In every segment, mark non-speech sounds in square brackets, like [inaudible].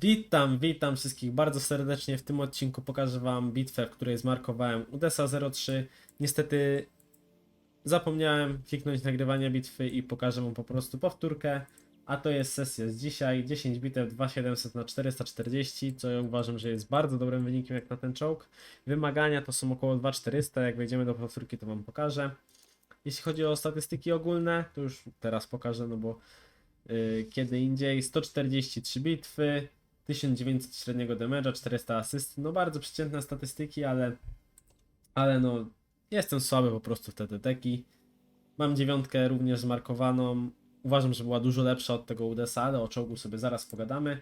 Witam, witam wszystkich bardzo serdecznie. W tym odcinku pokażę Wam bitwę, w której zmarkowałem Udesa 03. Niestety zapomniałem kliknąć nagrywania bitwy i pokażę Wam po prostu powtórkę. A to jest sesja z dzisiaj. 10 bitew 2700 na 440, co ja uważam, że jest bardzo dobrym wynikiem jak na ten czołg. Wymagania to są około 2400. Jak wejdziemy do powtórki, to Wam pokażę. Jeśli chodzi o statystyki ogólne, to już teraz pokażę, no bo yy, kiedy indziej 143 bitwy, 1900 średniego damage'a, 400 asyst. No bardzo przeciętne statystyki, ale ale no jestem słaby po prostu w te deteki. Mam dziewiątkę również zmarkowaną. Uważam, że była dużo lepsza od tego UDS-a, ale o czołgu sobie zaraz pogadamy.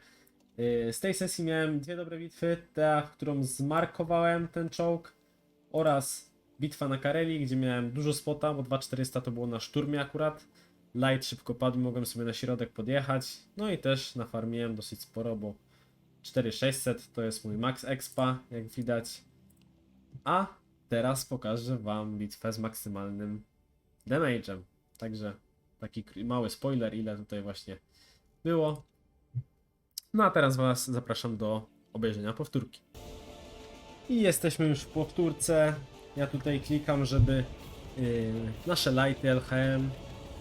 Yy, Z tej sesji miałem dwie dobre bitwy. Ta, w którą zmarkowałem ten czołg oraz bitwa na Kareli, gdzie miałem dużo spota, bo 2400 to było na szturmie akurat. Light szybko padł, mogłem sobie na środek podjechać. No i też nafarmiłem dosyć sporo, bo 4600 to jest mój max expa, jak widać. A teraz pokażę wam bitwę z maksymalnym damage'em. Także taki mały spoiler, ile tutaj właśnie było. No a teraz was zapraszam do obejrzenia powtórki. I jesteśmy już w powtórce. Ja tutaj klikam, żeby yy, nasze lighty LHM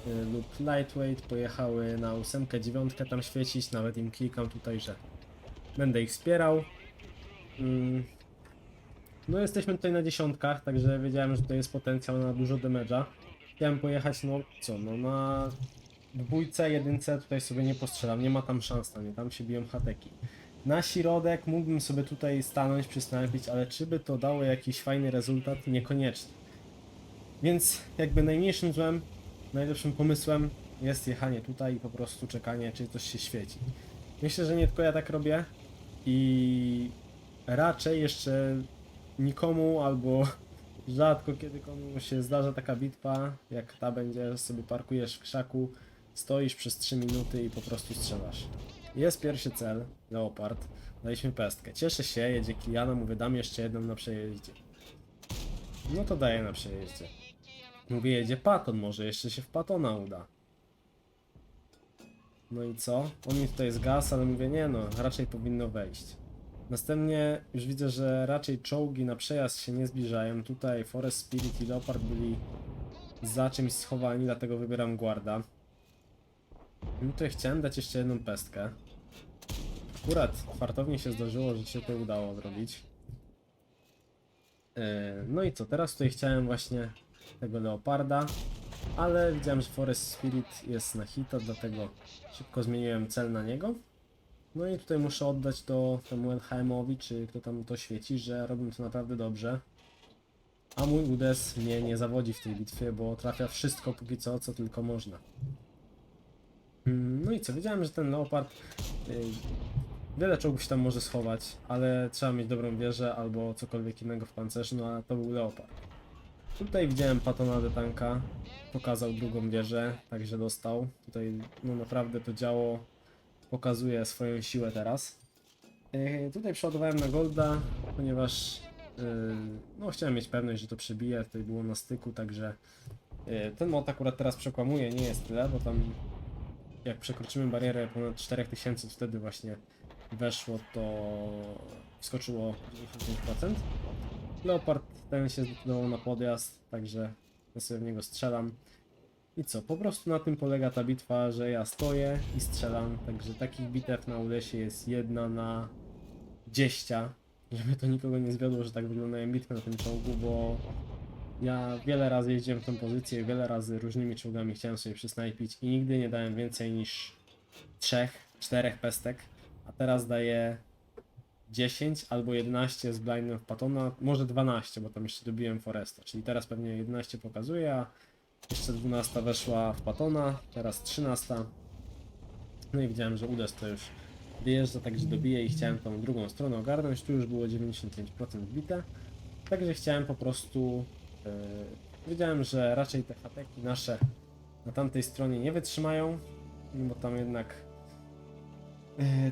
yy, lub lightweight pojechały na 8, 9 tam świecić. Nawet im klikam tutaj, że będę ich wspierał. Mm. No jesteśmy tutaj na dziesiątkach, także wiedziałem, że tutaj jest potencjał na dużo damage'a. Chciałem pojechać, no co, no na dwójce, jedynce tutaj sobie nie postrzelam, nie ma tam szans na nie, tam się biją hateki. Na środek mógłbym sobie tutaj stanąć, przystąpić, ale czy by to dało jakiś fajny rezultat? Niekoniecznie. Więc jakby najmniejszym złem, najlepszym pomysłem jest jechanie tutaj i po prostu czekanie, czy coś się świeci. Myślę, że nie tylko ja tak robię i raczej jeszcze nikomu albo [laughs] rzadko kiedy komu się zdarza taka bitwa, jak ta będzie, sobie parkujesz w krzaku, stoisz przez 3 minuty i po prostu strzelasz. Jest pierwszy cel, Leopard, daliśmy pestkę. Cieszę się, jedzie Kiliana, mówię dam jeszcze jedną na przejeździe. No to daję na przejeździe. Mówię jedzie Paton, może jeszcze się w Patona uda. No i co? On mi tutaj zgasł, ale mówię, nie no, raczej powinno wejść. Następnie już widzę, że raczej czołgi na przejazd się nie zbliżają. Tutaj Forest Spirit i Leopard byli za czymś schowani, dlatego wybieram Guarda. I tutaj chciałem dać jeszcze jedną pestkę. Akurat fartownie się zdarzyło, że się to udało zrobić. E, No i co, teraz tutaj chciałem właśnie tego Leoparda, ale widziałem, że Forest Spirit jest na hita, dlatego szybko zmieniłem cel na niego. No i tutaj muszę oddać to temu LHM-owi, czy kto tam to świeci, że robią to naprawdę dobrze. A mój UDES mnie nie zawodzi w tej bitwie, bo trafia wszystko póki co, co tylko można. Mm, No i co, wiedziałem, że ten Leopard y, wiele czołgów się tam może schować, ale trzeba mieć dobrą wieżę albo cokolwiek innego w pancerzu, no a to był Leopard. Tutaj widziałem Patona de Tanka, pokazał drugą wieżę, także dostał. Tutaj no naprawdę to działo pokazuje swoją siłę teraz. Yy, tutaj przeładowałem na Golda, ponieważ yy, no, chciałem mieć pewność, że to przebije. Tutaj było na styku, także yy, ten mod akurat teraz przekłamuje, nie jest tyle, bo tam jak przekroczymy barierę ponad 4000, to wtedy właśnie weszło to wskoczyło 95%. Leopard ten się zdecydował na podjazd, także ja sobie w niego strzelam. I co, po prostu na tym polega ta bitwa, że ja stoję i strzelam, także takich bitew na ulesie jest jedna na 10, żeby to nikogo nie zwiodło, że tak wyglądają bitwy na tym czołgu, bo ja wiele razy jeździłem w tą pozycję, wiele razy różnymi czołgami chciałem sobie przysnajpić i nigdy nie dałem więcej niż 3, 4 pestek, a teraz daję 10 albo 11 z blindem w Patona, może 12, bo tam jeszcze dobiłem Foresta, czyli teraz pewnie 11 pokazuje, a jeszcze 12 weszła w Patona, teraz 13. No i widziałem, że Udes to już wyjeżdża, także dobije i chciałem tą drugą stronę ogarnąć. Tu już było 95% bite. Także chciałem po prostu. Yy, wiedziałem, że raczej te hateki nasze na tamtej stronie nie wytrzymają, bo tam jednak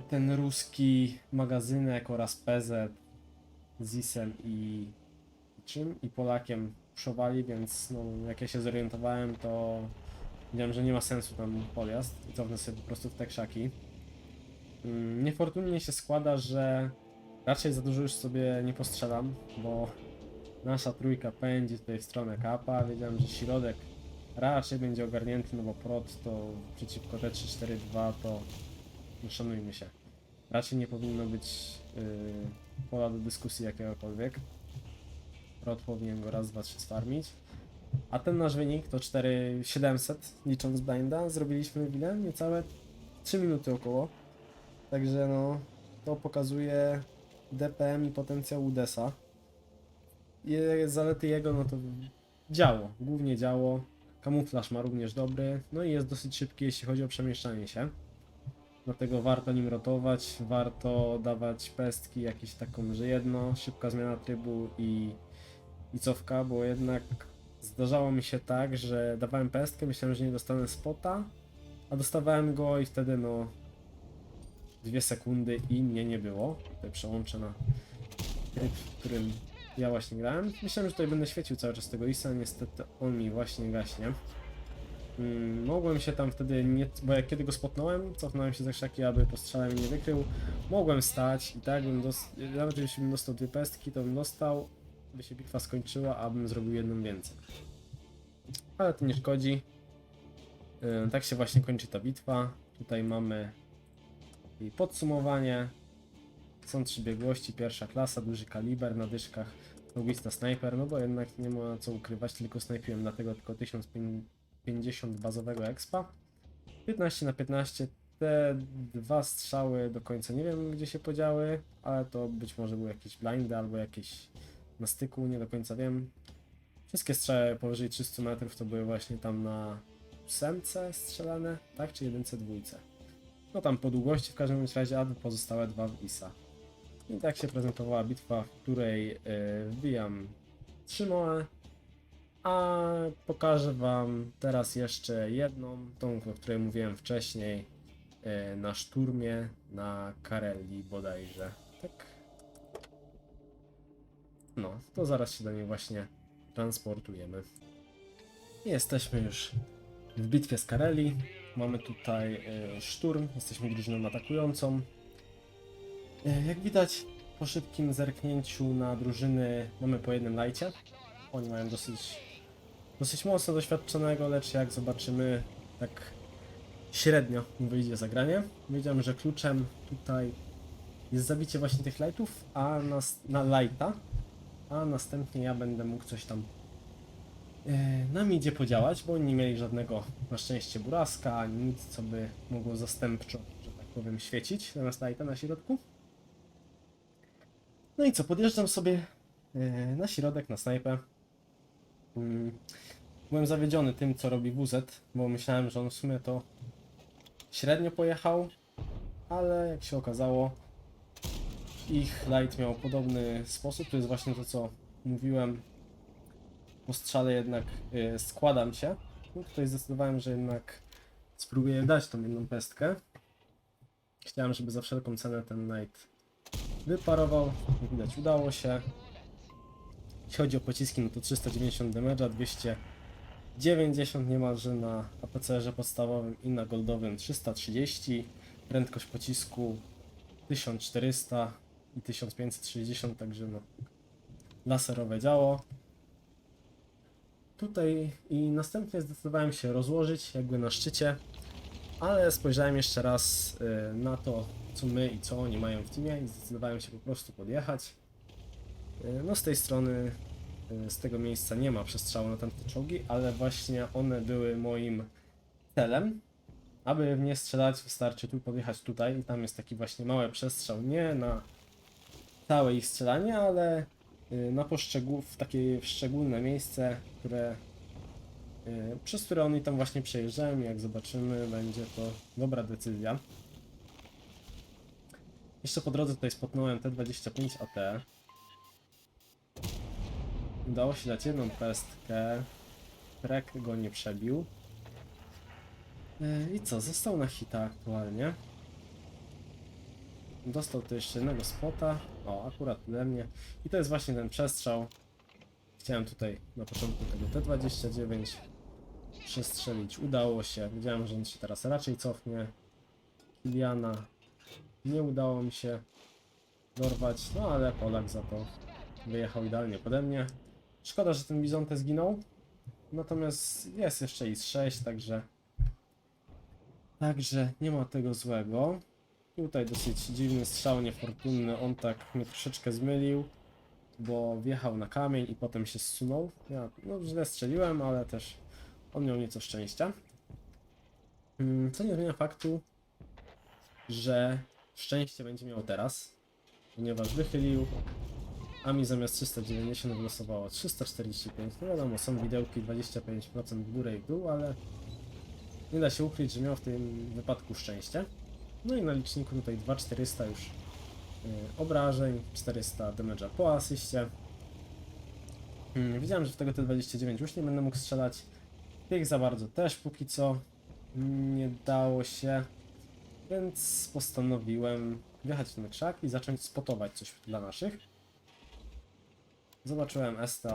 ten ruski magazynek oraz PZ z Isem i czym i Polakiem puszowali, więc no, jak ja się zorientowałem, to wiedziałem, że nie ma sensu tam podjazd i cofnę sobie po prostu w te krzaki. Mm, Niefortunnie się składa, że raczej za dużo już sobie nie postrzelam, bo nasza trójka pędzi tutaj w stronę kapa. Wiedziałem, że środek raczej będzie ogarnięty, no bo prot to przeciwko T342 to nie szanujmy się. Raczej nie powinno być yy, pola do dyskusji jakiegokolwiek. Prot powinien go raz, dwa, trzy sfarmić. A ten nasz wynik to 4700 licząc blinda. Zrobiliśmy ile? Niecałe 3 minuty około. Także no, to pokazuje DPM i potencjał Udesa. I zalety jego, no to działo, głównie działo. Kamuflaż ma również dobry, no i jest dosyć szybki, jeśli chodzi o przemieszczanie się. Dlatego warto nim rotować, warto dawać pestki, jakieś taką, że jedno, szybka zmiana trybu i, i cofka, bo jednak zdarzało mi się tak, że dawałem pestkę, myślałem, że nie dostanę spota, a dostawałem go i wtedy no dwie sekundy i mnie nie było. Tutaj przełączę na tryb, w którym ja właśnie grałem. Myślałem, że tutaj będę świecił cały czas tego Isa, niestety on mi właśnie gaśnie. Mm, mogłem się tam wtedy nie, bo jak kiedy go spotnąłem, cofnąłem się za krzaki, aby postrzelałem i nie wykrył. Mogłem stać i tak bym dos- nawet bym dostał dwie pestki, to bym dostał, by się bitwa skończyła, a bym zrobił jedną więcej. Ale to nie szkodzi. Tak się właśnie kończy ta bitwa. Tutaj mamy podsumowanie. Są trzy biegłości, pierwsza klasa, duży kaliber na dyszkach, logista sniper, no bo jednak nie ma co ukrywać, tylko snajpiłem, dlatego tylko 1050 bazowego expa. 15 na 15, te dwa strzały do końca nie wiem gdzie się podziały, ale to być może były jakieś blindy albo jakieś na styku, nie do końca wiem. Wszystkie strzały powyżej 300 metrów to były właśnie tam na ósemce strzelane, tak? Czy jedynce, dwójce. No tam po długości w każdym razie, a pozostałe dwa w ISA. I tak się prezentowała bitwa, w której y, wbijam 3 moe, a pokażę wam teraz jeszcze jedną, tą, o której mówiłem wcześniej, y, na szturmie na Kareli bodajże. Tak. No, to zaraz się do niej właśnie transportujemy. Jesteśmy już w bitwie z Kareli. Mamy tutaj e, szturm, jesteśmy drużyną atakującą. E, Jak widać, po szybkim zerknięciu na drużyny mamy po jednym lajcie. Oni mają dosyć, dosyć mocno doświadczonego, lecz jak zobaczymy, tak średnio wyjdzie zagranie. Wiedziałem, że kluczem tutaj jest zabicie właśnie tych lightów, a nas, na lighta, a następnie ja będę mógł coś tam e, na midzie podziałać, bo oni nie mieli żadnego na szczęście buraska, ani nic, co by mogło zastępczo, że tak powiem, świecić zamiast lighta na środku. No i co, podjeżdżam sobie e, na środek, na snajpę. Mm, Byłem zawiedziony tym, co robi WZ, bo myślałem, że on w sumie to średnio pojechał, ale jak się okazało, ich light miał podobny sposób. To jest właśnie to, co mówiłem. Po strzale jednak y, składam się. No tutaj zdecydowałem, że jednak spróbuję dać tą jedną pestkę. Chciałem, żeby za wszelką cenę ten knight wyparował. Jak widać, udało się. Jeśli chodzi o pociski, no to 390 damage'a, 290 niemalże na APCR-ze podstawowym i na goldowym 330. Prędkość pocisku 1400 i 1560, także no laserowe działo. Tutaj i następnie zdecydowałem się rozłożyć jakby na szczycie, ale spojrzałem jeszcze raz y, na to, co my i co oni mają w teamie i zdecydowałem się po prostu podjechać. Y, No z tej strony, y, z tego miejsca nie ma przestrzału na tamte czołgi, ale właśnie one były moim celem. Aby w nie strzelać wystarczy tu podjechać tutaj i tam jest taki właśnie mały przestrzał, nie na całe ich strzelanie, ale y, na poszczegół, w takie szczególne miejsce, które przez które oni tam właśnie przejeżdżają jak zobaczymy będzie to dobra decyzja. Jeszcze po drodze tutaj spotnąłem T25 AT. Udało się dać jedną pestkę. Trek go nie przebił. E, I co, został na hita aktualnie. Dostał tu jeszcze jednego spota. O, akurat ode mnie. I to jest właśnie ten przestrzał. Chciałem tutaj na początku tego T29 przestrzelić. Udało się. Wiedziałem, że on się teraz raczej cofnie. Kiliana nie udało mi się dorwać, no ale Polak za to wyjechał idealnie pode mnie. Szkoda, że ten Bizonte zginął, natomiast jest jeszcze IS 6, także także nie ma tego złego. Tutaj dosyć dziwny strzał, niefortunny, on tak mnie troszeczkę zmylił, bo wjechał na kamień i potem się zsunął. Ja no, źle strzeliłem, ale też on miał nieco szczęścia. Mm, Co nie zmienia faktu, że szczęście będzie miał teraz, ponieważ wychylił, a mi zamiast 390 wylosowało 345. No wiadomo, są widełki 25% w górę i w dół, ale nie da się ukryć, że miał w tym wypadku szczęście. No i na liczniku tutaj 2400 już yy, obrażeń, 400 damage'a po asyście. Mm, Widziałem, że w tego T29 już nie będę mógł strzelać. Tych za bardzo też póki co nie dało się, więc postanowiłem wjechać w ten krzak i zacząć spotować coś dla naszych. Zobaczyłem STA,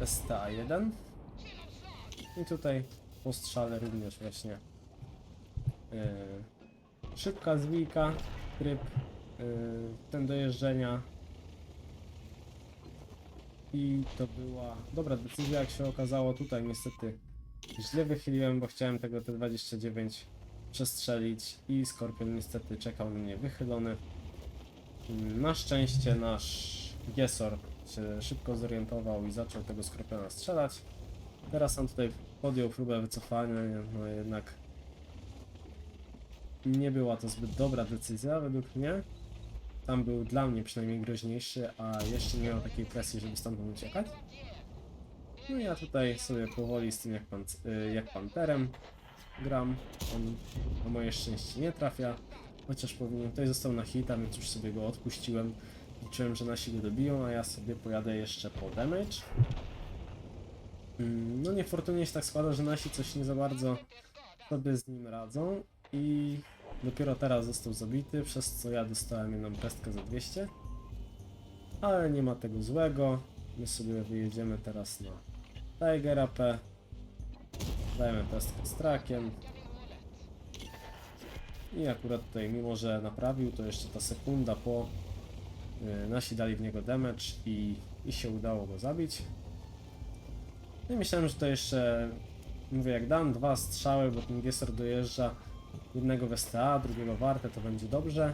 STA1 i tutaj po strzale również właśnie yy, szybka zwika, tryb yy, ten do jeżdżenia i to była dobra decyzja jak się okazało tutaj niestety źle wychyliłem, bo chciałem tego T29 przestrzelić i Skorpion niestety czekał na mnie wychylony. Na szczęście nasz Gesor się szybko zorientował i zaczął tego Skorpiona strzelać. Teraz on tutaj podjął próbę wycofania, no jednak nie była to zbyt dobra decyzja według mnie. Tam był dla mnie przynajmniej groźniejszy, a jeszcze nie miał takiej presji, żeby stamtąd uciekać. No ja tutaj sobie powoli z tym jak, pan, y, jak panterem gram. On na moje szczęście nie trafia, chociaż powinien. Tutaj został na hita, więc już sobie go odpuściłem. Liczyłem, że nasi go dobiją, a ja sobie pojadę jeszcze po damage. Mm, No niefortunnie się tak składa, że nasi coś nie za bardzo sobie z nim radzą i dopiero teraz został zabity, przez co ja dostałem jedną pestkę za 200. Ale nie ma tego złego. My sobie wyjedziemy teraz na Tiger AP. Dajemy pestkę z trakiem. I akurat tutaj, mimo że naprawił, to jeszcze ta sekunda po nasi dali w niego damage i, i się udało go zabić. No i myślałem, że to jeszcze, mówię, jak dam dwa strzały, bo ten Gesser dojeżdża jednego w STA, drugiego warte, to będzie dobrze.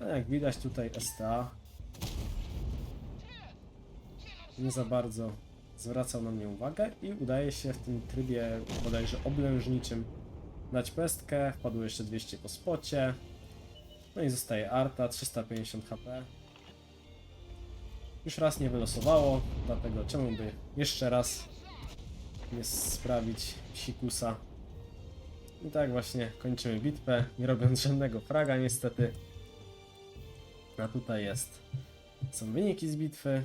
A jak widać tutaj STA nie za bardzo zwracał na mnie uwagę i udaje się w tym trybie bodajże oblężniczym dać pestkę, wpadło jeszcze 200 po spocie, no i zostaje Arta, 350 HP. Już raz nie wylosowało, dlatego czemu by jeszcze raz nie sprawić sikusa. I tak właśnie kończymy bitwę, nie robiąc żadnego fraga niestety. A tutaj jest, są wyniki z bitwy.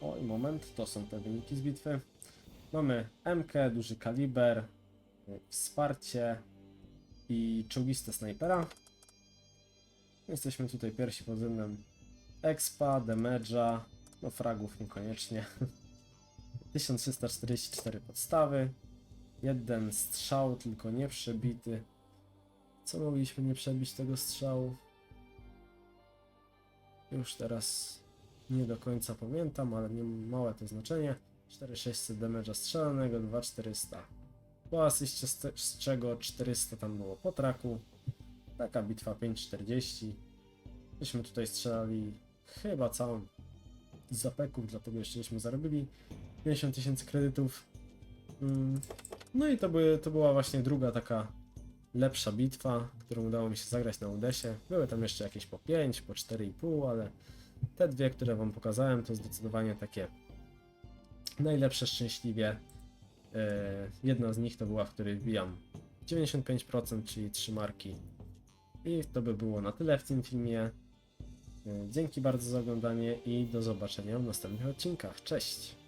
Oj, moment, to są te wyniki z bitwy. Mamy MK, duży kaliber, wsparcie i czołgiste snajpera. Jesteśmy tutaj pierwsi pod względem expa, damage'a, no fragów niekoniecznie. [laughs] 1344 podstawy, jeden strzał, tylko nie przebity. Co mogliśmy nie przebić tego strzału? Już teraz nie do końca pamiętam, ale nie małe to znaczenie. 4600 damage'a strzelanego, 2400 po asyście, z z czego 400 tam było po traku. Taka bitwa 540. Myśmy tutaj strzelali chyba całą z zapeków, dlatego jeszcze żeśmy zarobili 50 tysięcy kredytów. Mm, No i to, były, to była właśnie druga taka lepsza bitwa, którą udało mi się zagrać na Udesie. Były tam jeszcze jakieś po 5, po 4,5, ale te dwie, które wam pokazałem, to zdecydowanie takie najlepsze szczęśliwie. E, Jedna z nich to była, w której wbijam 95%, czyli 3 marki. I to by było na tyle w tym filmie. E, Dzięki bardzo za oglądanie i do zobaczenia w następnych odcinkach. Cześć!